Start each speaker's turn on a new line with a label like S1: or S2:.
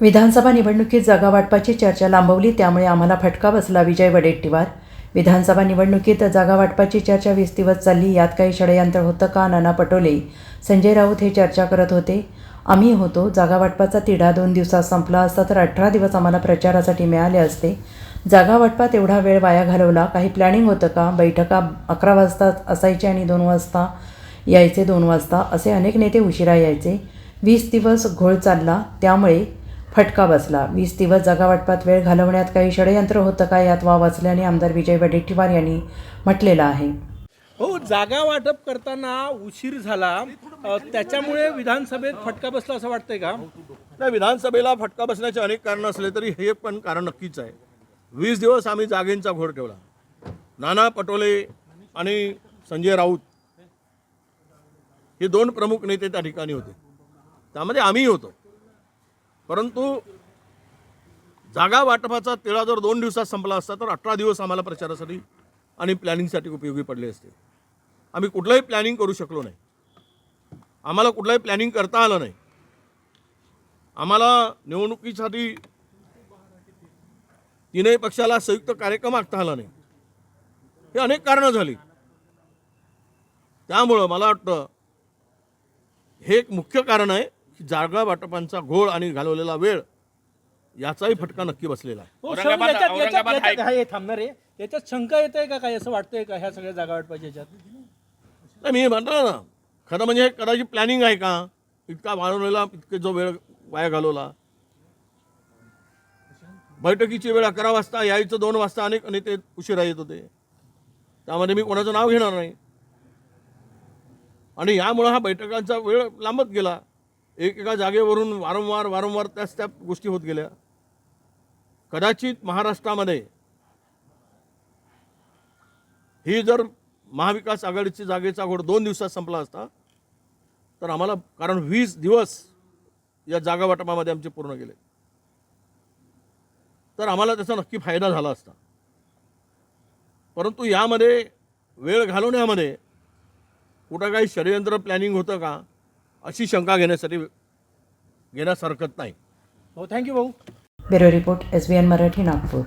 S1: विधानसभा निवडणुकीत जागा वाटपाची चर्चा लांबवली त्यामुळे आम्हाला फटका बसला. विजय वडेट्टीवार विधानसभा निवडणुकीत जागा वाटपाची चर्चा वीस दिवस चालली यात काही षडयंत्र होतं का? नाना पटोले संजय राऊत हे चर्चा करत होते. आम्ही होतो जागा वाटपाचा तिढा दोन दिवसात संपला असता तर अठरा दिवस आम्हाला प्रचारासाठी मिळाले असते. जागा वाटपात एवढा वेळ वाया घालवला काही प्लॅनिंग होतं का? बैठका अकरा वाजता असायची आणि दोन वाजता यायचे दोन वाजता असे अनेक नेते उशिरा यायचे. वीस दिवस घोळ चालला त्यामुळे फटका बसला. वीस दिवस जागा वाटपात वेळ घालवण्यात काही षडयंत्र होतं का यात वाव असल्याने आमदार विजय वडेट्टीवार यांनी म्हटलेलं आहे.
S2: हो जागा वाटप करताना उशीर झाला. त्याच्यामुळे विधानसभेत फटका बसला असं वाटतंय का?
S3: नाही विधानसभेला फटका बसण्याचे अनेक कारणं असले तरी हे पण कारण नक्कीच आहे. वीस दिवस आम्ही जागेंचा घोर ठेवला. नाना पटोले आणि संजय राऊत हे दोन प्रमुख नेते त्या ठिकाणी होते. त्यामध्ये आम्ही होतो. परंतु जागा वाटपाचा तिळा जर दोन दिवसात संपला असता तर अठरा दिवस आम्हाला प्रचारासाठी आणि प्लॅनिंगसाठी उपयोगी पडले असते. आम्ही कुठलंही प्लॅनिंग करू शकलो नाही. आम्हाला कुठलंही प्लॅनिंग करता आलं नाही. आम्हाला निवडणुकीसाठी तीनही पक्षाला संयुक्त कार्यक्रम आखता आला नाही. हे अनेक कारणं झाली. त्यामुळं मला वाटतं हे एक मुख्य कारण आहे. जागा वाटपांचा घोळ आणि घालवलेला वेळ याचाही फटका नक्की बसलेला आहे.
S2: हो, याच्यात- याच्यात- याच्यात- हा, हे थांबणार आहे. याच्यात शंका येते का काय? असं वाटतंय का ह्या सगळ्या जागा वाटपाच्या याच्यात?
S3: नाही मी म्हणतो ना खरं म्हणजे हे कदाचित प्लॅनिंग आहे का? इतका वाढवलेला इतके जो वेळ वाया घालवला. बैठकीची वेळ अकरा वाजता यायचं दोन वाजता अनेक नेते उशिरा येत होते. त्यामध्ये मी कोणाचं नाव घेणार नाही. आणि यामुळं हा बैठकांचा वेळ लांबत गेला. एकेका जागेवरून वारंवार वारंवार त्याच त्या गोष्टी होत गेल्या. कदाचित महाराष्ट्रामध्ये ही जर महाविकास आघाडीची जागेचा घोड दोन दिवसात संपला असता तर आम्हाला कारण वीस दिवस या जागा वाटपामध्ये आमचे पूर्ण गेले. तर आम्हाला त्याचा नक्की फायदा झाला असता. परंतु यामध्ये वेळ घालवण्यामध्ये कुठं काही षडयंत्र प्लॅनिंग होतं का? अशी शंका घेण्यासाठी घेण्यास हरकत नाही.
S2: हो थँक्यू भाऊ.
S1: Bureau report S B N Marathi Nagpur.